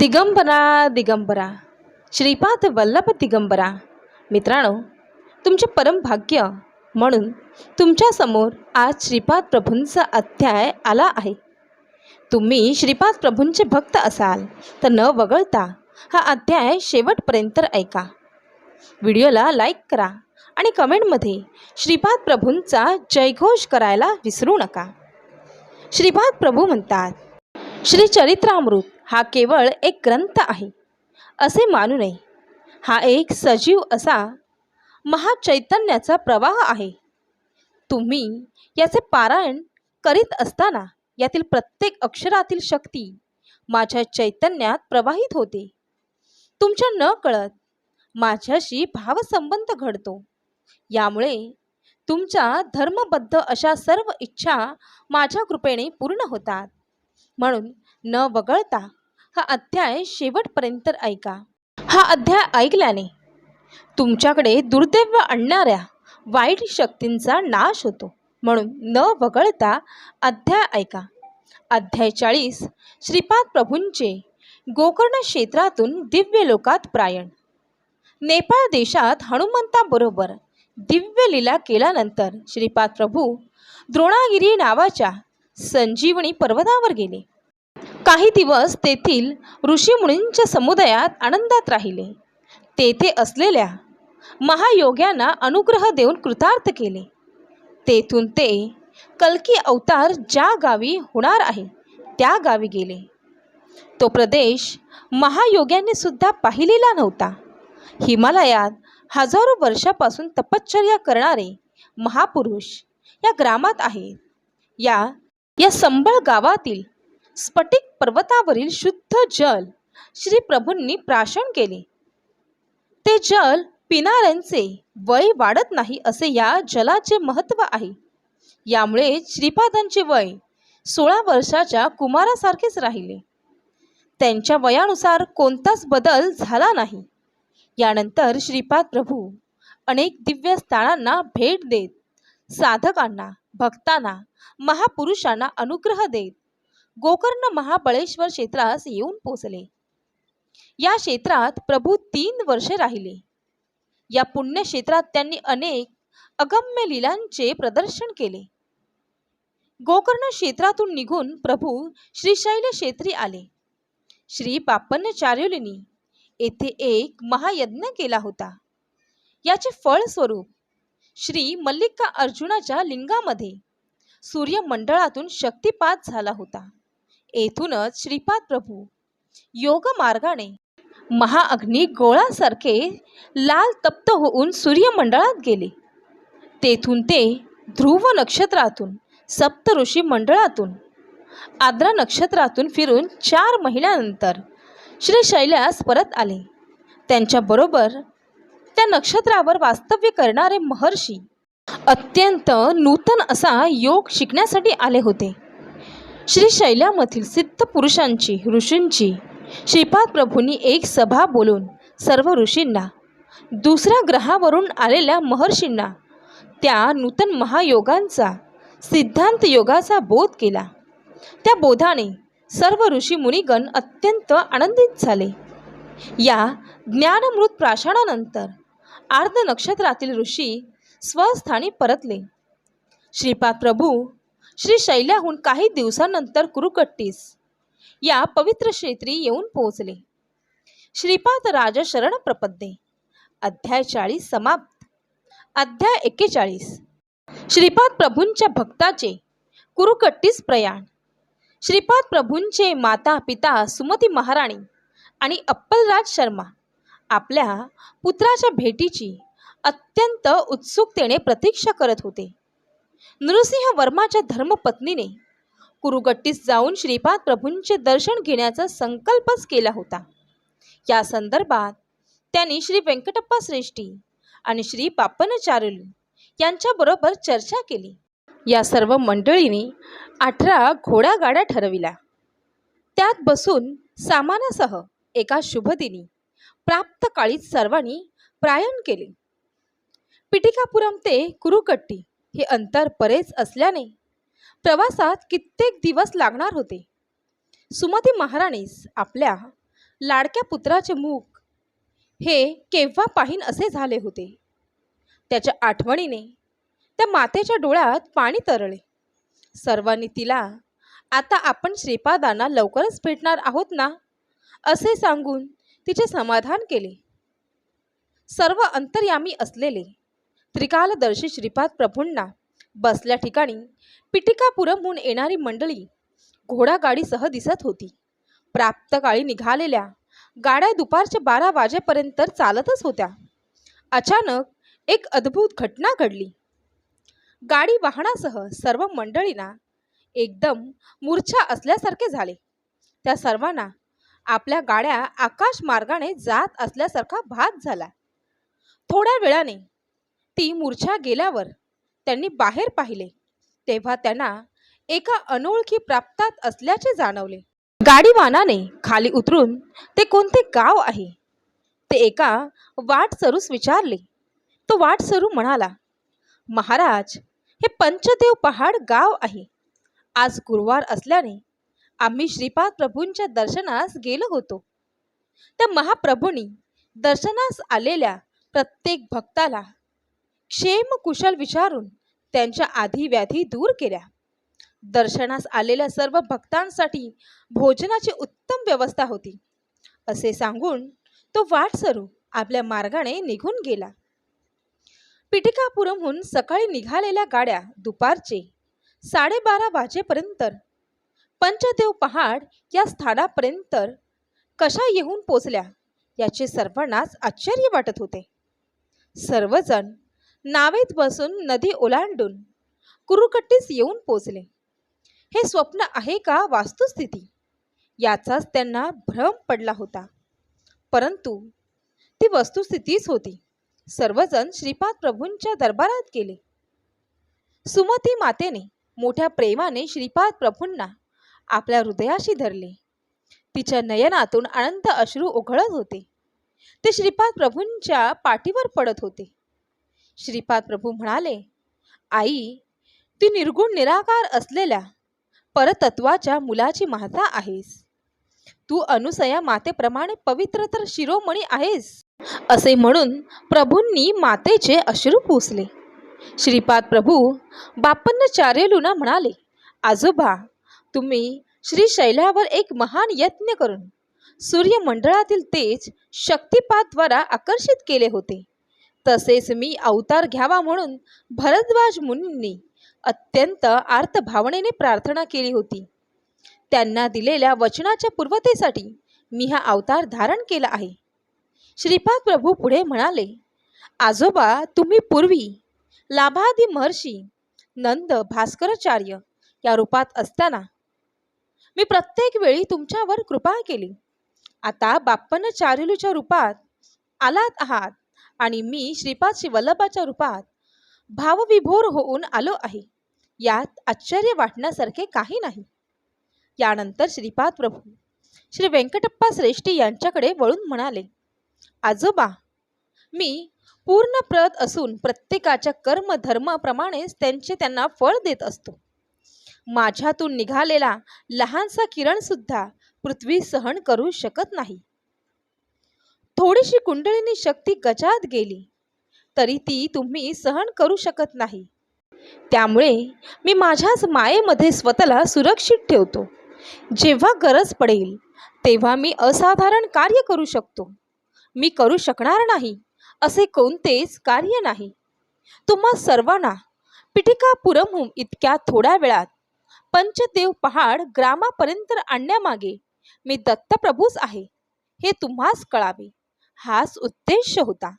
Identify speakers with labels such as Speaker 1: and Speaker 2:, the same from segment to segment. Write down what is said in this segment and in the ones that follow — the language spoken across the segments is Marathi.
Speaker 1: दिगंबरा दिगंबरा. श्रीपाद वल्लभ दिगंबरा. मित्रांनो तुमचे परमभाग्य म्हणून तुमच्यासमोर आज श्रीपाद प्रभूंचा अध्याय आला आहे. तुम्ही श्रीपाद प्रभूंचे भक्त असाल तर न वगळता हा अध्याय शेवटपर्यंत ऐका. व्हिडिओला लाईक करा आणि कमेंटमध्ये श्रीपाद प्रभूंचा जयघोष करायला विसरू नका. श्रीपाद प्रभू म्हणतात श्री चरित्रामृत हा केवळ एक ग्रंथ आहे असे मानू नये. हा एक सजीव असा महाचैतन्याचा प्रवाह आहे. तुम्ही याचे पारायण करीत असताना यातील प्रत्येक अक्षरातील शक्ती माझ्या चैतन्यात प्रवाहित होते. तुमच्या न कळत माझ्याशी भावसंबंध घडतो. यामुळे तुमच्या धर्मबद्ध अशा सर्व इच्छा माझ्या कृपेने पूर्ण होतात. म्हणून न वगळता हा अध्याय शेवटपर्यंत ऐका. हा अध्याय ऐकल्याने तुमच्याकडे दुर्दैव आणणाऱ्या वाईट शक्तींचा नाश होतो. म्हणून न वगळता अध्याय ऐका. अध्याय चाळीस श्रीपाद प्रभूंचे गोकर्ण क्षेत्रातून दिव्य लोकात प्रायण. नेपाळ देशात हनुमंताबरोबर दिव्य लीला केल्यानंतर श्रीपाद प्रभू द्रोणागिरी नावाच्या संजीवनी पर्वतावर गेले. काही दिवस तेथील ऋषीमुनींच्या समुदायात आनंदात राहिले. तेथे असलेल्या महायोग्यांना अनुग्रह देऊन कृतार्थ केले. तेथून ते कल्की अवतार ज्या गावी होणार आहे त्या गावी गेले. तो प्रदेश महायोग्यांनी सुद्धा पाहिलेला नव्हता. हिमालयात हजारो वर्षापासून तपश्चर्या करणारे महापुरुष या ग्रामात आहेत. या या संबळ गावातील स्फटिक पर्वतावरील शुद्ध जल श्री प्रभूंनी प्राशन केले. ते जल पिणाऱ्यांचे वय वाढत नाही असे या जलाचे महत्त्व आहे. यामुळे श्रीपादांचे वय सोळा वर्षाच्या कुमारासारखेच राहिले. त्यांच्या वयानुसार कोणताच बदल झाला नाही. यानंतर श्रीपाद प्रभू अनेक दिव्य स्थानांना भेट देत साधकांना भक्तांना महापुरुषांना अनुग्रह देत गोकर्ण महाबळेश्वर क्षेत्रास येऊन पोचले. या क्षेत्रात प्रभू तीन वर्षे राहिले. या पुण्य क्षेत्रात त्यांनी अनेक अगम्य लीलांचे प्रदर्शन केले. गोकर्ण क्षेत्रातून निघून प्रभू श्रीशैल क्षेत्री आले. श्री पापन्नचार्युलीनी येथे एक महायज्ञ केला होता. याचे फळस्वरूप श्री मल्लिका अर्जुनाच्या लिंगामध्ये सूर्यमंडळातून शक्तिपात झाला होता. येथूनच श्रीपाद प्रभू योग मार्गाने महाअग्नी गोळासारखे लाल तप्त होऊन सूर्यमंडळात गेले. तेथून ते ध्रुव नक्षत्रातून सप्त ऋषी मंडळातून आद्रा नक्षत्रातून फिरून चार महिन्यानंतर श्री शैल्यास परत आले. त्यांच्याबरोबर त्या नक्षत्रावर वास्तव्य करणारे महर्षी अत्यंत नूतन असा योग शिकण्यासाठी आले होते. श्री शैल्यामधील सिद्ध पुरुषांची ऋषींची श्रीपाद प्रभूंनी एक सभा बोलून सर्व ऋषींना दुसऱ्या ग्रहावरून आलेल्या महर्षींना त्या नूतन महायोगांचा सिद्धांत योगाचा बोध केला. त्या बोधाने सर्व ऋषी मुनिगण अत्यंत आनंदित झाले. या ज्ञानमृत प्राशाणानंतर आर्ध नक्षत्रातील ऋषी स्वस्थानी परतले. श्रीपाद प्रभू श्री शैल्याहून काही दिवसानंतर कुरुकट्टीस या पवित्र क्षेत्री येऊन पोहोचले. श्रीपाद राजशरण प्रपद्ये. अध्याय चाळीस समाप्त. अध्याय एक्केचाळीस. श्रीपाद प्रभूंच्या भक्ताचे कुरुकट्टीस प्रयाण. श्रीपाद प्रभूंचे माता पिता सुमती महाराणी आणि अप्पलराज शर्मा आपल्या पुत्राच्या भेटीची अत्यंत उत्सुकतेने प्रतीक्षा करत होते. नृसिंह वर्माच्या धर्मपत्नीने कुरुगट्टीस जाऊन श्रीपाद प्रभूंचे दर्शन घेण्याचा संकल्पच केला होता. या संदर्भात त्यांनी श्री व्यंकटप्पा श्रेष्ठी आणि श्री पापनचारुलू यांच्याबरोबर चर्चा केली. या सर्व मंडळींनी अठरा घोडागाड्या ठरविल्या. त्यात बसून सामानासह एका शुभदिनी प्राप्त काळीत सर्वांनी प्रायण केले. पिटिकापुरम ते कुरुकट्टी हे अंतर बरेच असल्याने प्रवासात कित्येक दिवस लागणार होते. सुमती महाराणीस आपल्या लाडक्या पुत्राचे मुख हे केव्हा पाहीन असे झाले होते. त्याच्या आठवणीने त्या मातेच्या डोळ्यात पाणी तरळे. सर्वांनी तिला आता आपण श्रीपादांना लवकरच भेटणार आहोत ना? असे सांगून तिचे समाधान केले. सर्व अंतर्यामी असलेले त्रिकालदर्शी श्रीपाद प्रभूंना बसल्या ठिकाणी पिटिकापुरमहून येणारी मंडळी घोडागाडीसह दिसत होती. प्राप्तकाळी निघालेल्या गाड्या दुपारच्या बारा वाजेपर्यंत चालतच होत्या. अचानक एक अद्भुत घटना घडली. गाडी वाहनासह सर्व मंडळींना एकदम मूर्छा असल्यासारखे झाले. त्या सर्वांना आपल्या गाड्या आकाश मार्गाने जात असल्यासारखा भात झाला. थोड्या वेळाने ती मूर्छा गेल्यावर त्यांनी बाहेर पाहिले. तेव्हा त्यांना एका अनोळखी प्राप्तात असल्याचे जाणवले. गाडीवानाने खाली उतरून ते कोणते गाव आहे? ते एका वाटसरूस विचारले. तो वाटसरू म्हणाला महाराज हे पंचदेव पहाड गाव आहे. आज गुरुवार असल्याने आम्ही श्रीपाद प्रभूंच्या दर्शनास गेलो होतो. त्या महाप्रभूंनी दर्शनास आलेल्या प्रत्येक भक्ताला क्षेम कुशल विचारून त्यांच्या आधी व्याधी दूर केल्या. दर्शनास आलेल्या सर्व भक्तांसाठी भोजनाची उत्तम व्यवस्था होती. असे सांगून तो वाटसरू आपल्या मार्गाने निघून गेला. पिटिकापुरमहून सकाळी निघालेल्या गाड्या दुपारचे साडेबारा वाजेपर्यंत पंचदेव पहाड या स्थानापर्यंत कशा येऊन पोचल्या याचे सर्वांनाच आश्चर्य वाटत होते. सर्वजण नावेत बसून नदी ओलांडून कुरुकट्टीस येऊन पोचले. हे स्वप्न आहे का वास्तुस्थिती? याचाच त्यांना भ्रम पडला होता. परंतु ती वस्तुस्थितीच होती. सर्वजण श्रीपाद प्रभूंच्या दरबारात गेले. सुमती मातेने मोठ्या प्रेमाने श्रीपाद प्रभूंना आपल्या हृदयाशी धरले. तिच्या नयनातून अनंत अश्रू ओघळत होते. ते श्रीपाद प्रभूंच्या पाठीवर पडत होते. श्रीपाद प्रभू म्हणाले आई ती निर्गुण निराकार असलेल्या परतत्वाच्या मुलाची माता आहेस. तू अनुसया मातेप्रमाणे पवित्र तर शिरोमणी आहेस. असे म्हणून प्रभूंनी मातेचे अश्रू पुसले. श्रीपाद प्रभू बापन्न म्हणाले आजोबा तुम्ही श्रीशैल्यावर एक महान यत्न करून सूर्यमंडळातील तेज शक्तिपातद्वारा आकर्षित केले होते. तसेच मी अवतार घ्यावा म्हणून भरद्वाज मुनींनी अत्यंत आर्त भावनेने प्रार्थना केली होती. त्यांना दिलेल्या वचनाच्या पूर्वतेसाठी मी हा अवतार धारण केला आहे. श्रीपाद प्रभू पुढे म्हणाले आजोबा तुम्ही पूर्वी लाभादी महर्षी नंद भास्कराचार्य या रूपात असताना मी प्रत्येक वेळी तुमच्यावर कृपा केली. आता बाप्पन चारुलूच्या रूपात आलात आहात. आणि मी श्रीपाद श्री वल्लभाच्या रूपात भावविभोर होऊन आलो आहे. यात आश्चर्य वाटण्यासारखे काही नाही. यानंतर श्रीपाद प्रभू श्री व्यंकटप्पा श्रेष्ठी यांच्याकडे वळून म्हणाले आजोबा मी पूर्ण प्रत असून प्रत्येकाच्या कर्म धर्माप्रमाणेच त्यांचे त्यांना फळ देत असतो. माझ्यातून निघालेला लहानसा किरण सुद्धा पृथ्वी सहन करू शकत नाही. थोडीशी कुंडलिनी शक्ती गजात गेली. तरी ती तुम्ही सहन करू शकत नाही. त्यामुळे मी माझ्याच मायेमध्ये स्वतःला सुरक्षित ठेवतो. जेव्हा गरज पडेल तेव्हा मी असाधारण कार्य करू शकतो. मी करू शकणार नाही असे कोणतेच कार्य नाही. तुम्हा सर्वांना पिटिकापुरमहून इतक्या थोड्या वेळात पंचदेव पहाड ग्रामापर्यंत आणण्यामागे मी दत्तप्रभूच आहे हे तुम्हास कळावे. हाच उद्देश होता.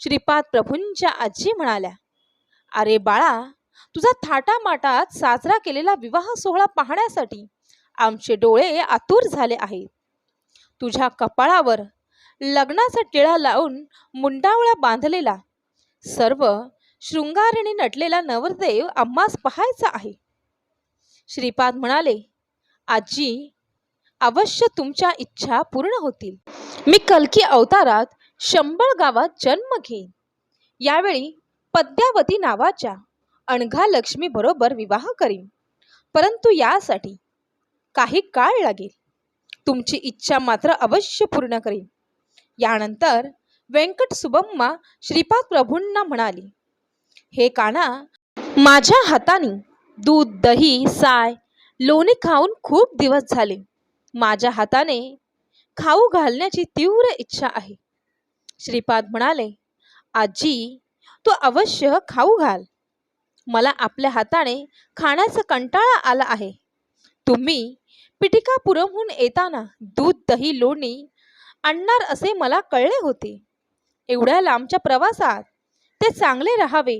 Speaker 1: श्रीपाद प्रभूंच्या आजी म्हणाल्या अरे बाळा तुझा थाटामाटात साजरा केलेला विवाह सोहळा पाहण्यासाठी आमचे डोळे आतुर झाले आहेत. तुझ्या कपाळावर लग्नाचा टिळा लावून मुंडावळा बांधलेला सर्व शृंगारीने नटलेला नवरदेव आम्हास पाहायचा आहे. श्रीपाद म्हणाले आजी अवश्य तुमच्या इच्छा पूर्ण होतील. मी कलकी अवतारात शंभळ गावात जन्म घेईन. यावेळी पद्यावती नावाच्या अणघा लक्ष्मी बरोबर विवाह करीन. परंतु यासाठी काही काळ लागेल. तुमची इच्छा मात्र अवश्य पूर्ण करीन. यानंतर व्यंकट सुबम्मा श्रीपाद प्रभूंना म्हणाली हे काना माझ्या हाताने दूध दही साय लोणी खाऊन खूप दिवस झाले. माझ्या हाताने खाऊ घालण्याची तीव्र इच्छा आहे. श्रीपाद म्हणाले आजी तू अवश्य खाऊ घाल. मला आपल्या हाताने खाण्याचा कंटाळा आला आहे. तुम्ही पिटिकापुरमहून येताना दूध दही लोणी आणणार असे मला कळले होते. एवढ्या लांबच्या प्रवासात ते चांगले राहावे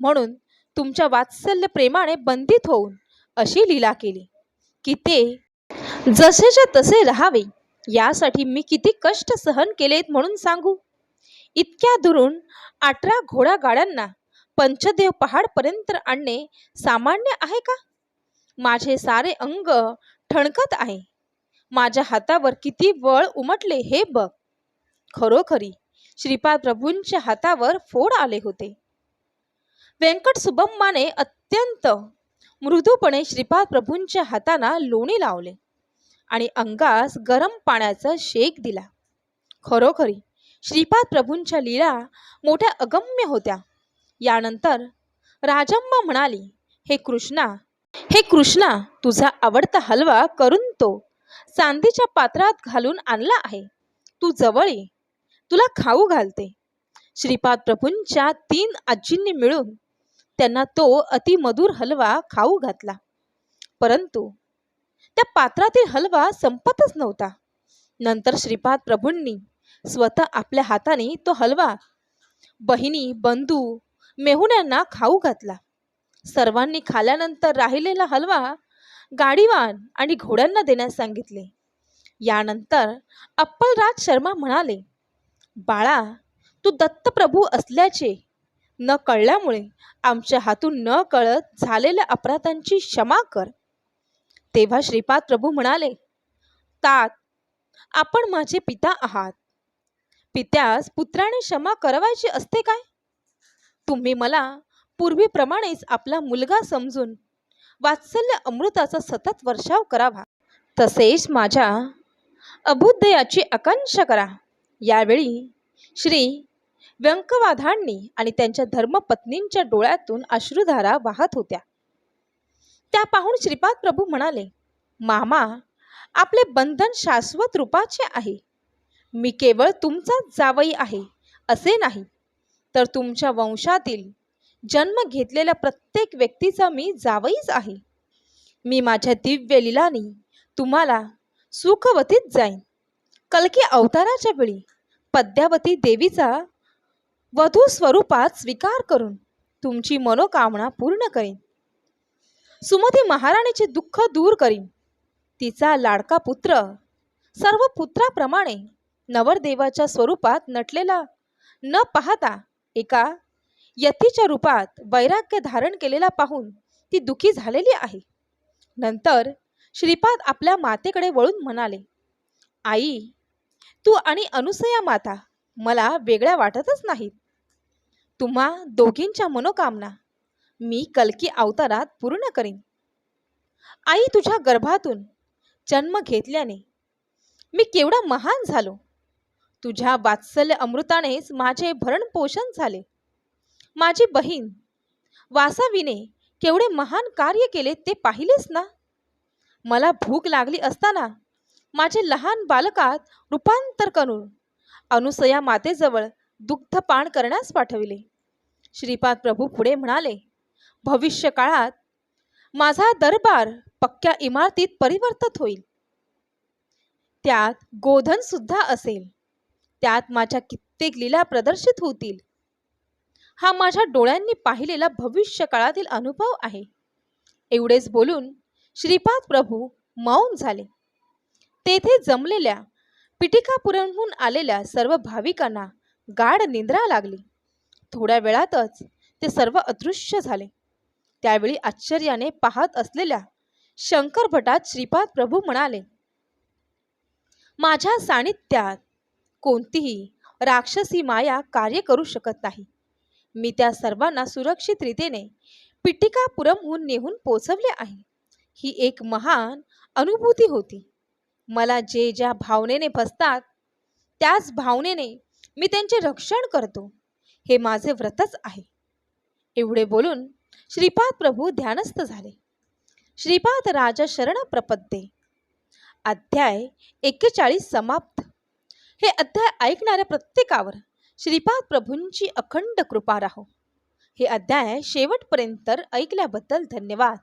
Speaker 1: म्हणून तुमच्या वात्सल्य प्रेमाने बंदित होऊन अशी लीला केली की ते जसेच्या तसे राहावे. यासाठी मी किती कष्ट सहन केलेत म्हणून सांगू? इतक्या दुरून अठरा घोडा गाड्यांना पंचदेव पहाडपर्यंत आणणे सामान्य आहे का? माझे सारे अंग ठणकत आहे. माझ्या हातावर किती बळ उमटले हे बघ. खरोखरी श्रीपाद प्रभूंच्या हातावर फोड आले होते. व्यंकट सुबम्माने अत्यंत मृदूपणे श्रीपाद प्रभूंच्या हाताना लोणी लावले. आणि अंगास गरम पाण्याचा शेक दिला. खरोखरी श्रीपाद प्रभूंच्या लीला मोठ्या अगम्य होत्या. यानंतर राजम्मा म्हणाली हे कृष्णा हे कृष्णा तुझा आवडता हलवा करून तो चांदीच्या पात्रात घालून आणला आहे. तू जवळ ये तुला खाऊ घालते. श्रीपाद प्रभूंच्या तीन आजींनी मिळून त्यांना तो अतिमधुर हलवा खाऊ घातला. परंतु त्या पात्रातील हलवा संपतच नव्हता. नंतर श्रीपाद प्रभूंनी स्वतः आपल्या हाताने तो हलवा बहिणी बंधू मेहुण्यांना खाऊ घातला. सर्वांनी खाल्यानंतर राहिलेला हलवा गाडीवान आणि घोड्यांना देण्यास सांगितले. यानंतर अप्पलराज शर्मा म्हणाले बाळा तू दत्तप्रभू असल्याचे न कळल्यामुळे आमच्या हातून न कळत झालेल्या अपराधांची क्षमा कर. तेव्हा श्रीपाद प्रभू म्हणाले तात आपण माझे पिता आहात. पित्यास पुत्राने क्षमा करवायची असते काय? तुम्ही मला पूर्वीप्रमाणेच आपला मुलगा समजून वात्सल्य अमृताचा सतत वर्षाव करावा. तसेच माझ्या अभुदयाची आकांक्षा करा. यावेळी श्री व्यंकवाधांनी आणि त्यांच्या धर्मपत्नींच्या डोळ्यातून अश्रुधारा वाहत होत्या. त्या पाहून श्रीपाद प्रभू म्हणाले मामा आपले बंधन शाश्वत रूपाचे आहे. मी केवळ तुमचाच जावई आहे असे नाही. तर तुमच्या वंशातील जन्म घेतलेल्या प्रत्येक व्यक्तीचा मी जावईच आहे. मी माझ्या दिव्य लिलानी तुम्हाला सुखवतीत जाईन. कलकी अवताराच्या वेळी पद्यावती देवीचा वधू स्वरूपात स्वीकार करून तुमची मनोकामना पूर्ण करेन. सुमती महाराणीचे दुःख दूर करीन. तिचा लाडका पुत्र सर्व पुत्राप्रमाणे नवरदेवाच्या स्वरूपात नटलेला न पाहता एका यतीच्या रूपात वैराग्य धारण केलेला पाहून ती दुखी झालेली आहे. नंतर श्रीपाद आपल्या मातेकडे वळून म्हणाले आई तू आणि अनुसया माता मला वेगळ्या वाटतच नाहीत. तुम्हा दोघींच्या मनोकामना मी कलकी अवतारात पूर्ण करीन. आई तुझ्या गर्भातून जन्म घेतल्याने मी केवढा महान झालो. तुझ्या वात्सल्य अमृतानेच माझे भरणपोषण झाले. माझी बहीण वासावीने केवढे महान कार्य केले ते पाहिलेस ना? मला भूक लागली असताना माझे लहान बालकात रूपांतर करून अनुसया मातेजवळ दुग्धपान करण्यास पाठविले. श्रीपाद प्रभू पुढे म्हणाले भविष्य काळात माझा दरबार पक्क्या इमारतीत परिवर्तित होईल. त्यात गोधन सुद्धा असेल. त्यात माझ्या कित्येक लीला प्रदर्शित होतील. हा माझ्या डोळ्यांनी पाहिलेला भविष्य काळातील अनुभव आहे. एवढेच बोलून श्रीपाद प्रभू मौन झाले. तेथे जमलेल्या पिटिकापुरमहून आलेल्या सर्व भाविकांना गाढ निद्रा लागली. थोड्या वेळातच ते सर्व अदृश्य झाले. त्यावेळी आश्चर्याने पाहत असलेल्या शंकर भटात श्रीपाद प्रभू म्हणाले माझ्या सानिध्यात कोणतीही राक्षसी माया कार्य करू शकत नाही. मी त्या सर्वांना सुरक्षित रीतीने पिटिकापुरमहून नेहून पोचवले आहे. ही एक महान अनुभूती होती. मला जे ज्या भावनेने फसतात त्याच भावनेने मी त्यांचे रक्षण करतो. हे माझे व्रतच आहे. एवढे बोलून श्रीपाद प्रभू ध्यानस्थ झाले. श्रीपाद राजा शरण प्रपद्ये. अध्याय एक्केचाळीस समाप्त. हे अध्याय ऐकणाऱ्या प्रत्येकावर श्रीपाद प्रभूंची अखंड कृपा राहो. हे अध्याय शेवटपर्यंत ऐकल्याबद्दल धन्यवाद.